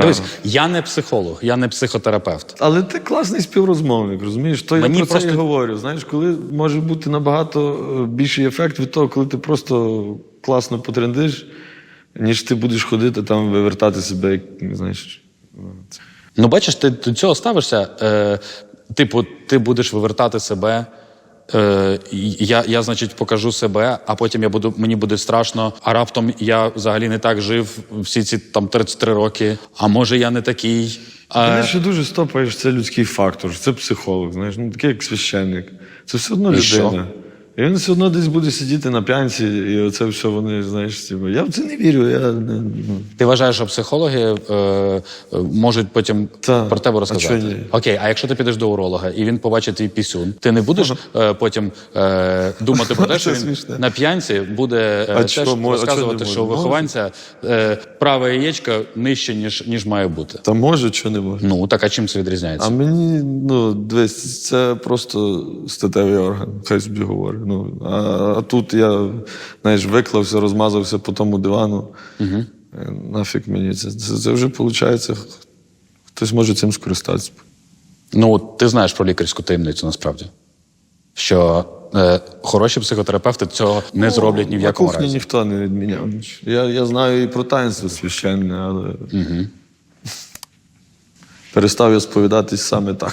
Дивись, я не психолог, я не психотерапевт. Але ти класний співрозмовник, розумієш? То Мені я про просто- це і говорю. Знаєш, коли може бути набагато е, більший ефект від того, коли ти просто класно потрендиш, ніж ти будеш ходити там вивертати себе, як знаєш. Ну, бачиш, ти до цього ставишся. Е, типу, ти будеш вивертати себе. Е, я, я, значить, покажу себе, а потім я буду, мені буде страшно. А раптом я взагалі не так жив всі ці там 33 роки. А може я не такий. Мене А, ще дуже стопаєш, це людський фактор, це психолог, знаєш, ну такий як священник. Це все одно І людина. що? І він все одно десь буде сидіти на п'янці, і оце все вони, знаєш, типу, я в це не вірю. Я ну. ти вважаєш, що психологи е, е, можуть потім Та, про тебе розказати? чого ні? Окей, а якщо ти підеш до уролога і він побачить твій пісюн, ти не будеш е, потім е, думати про те, що він смішно. на п'янці буде е, теж а розказувати, що у вихованця е, праве яєчко нижче, ніж, ніж має бути. Та може, що не може. Ну так а чим це відрізняється? А мені, ну, дивись, це просто статевий орган, хай собі говорить. Ну, а, а тут я, знаєш, виклався, розмазався по тому дивану. Угу. Нафіг мені це. Це, це вже виходить, хтось може цим скористатися. Ну ти знаєш про лікарську таємницю насправді. Що е, хороші психотерапевти цього не зроблять ні в якому разі. ніхто не відміняв. Я, я знаю і про таїнство священне, але перестав я сповідатись саме так.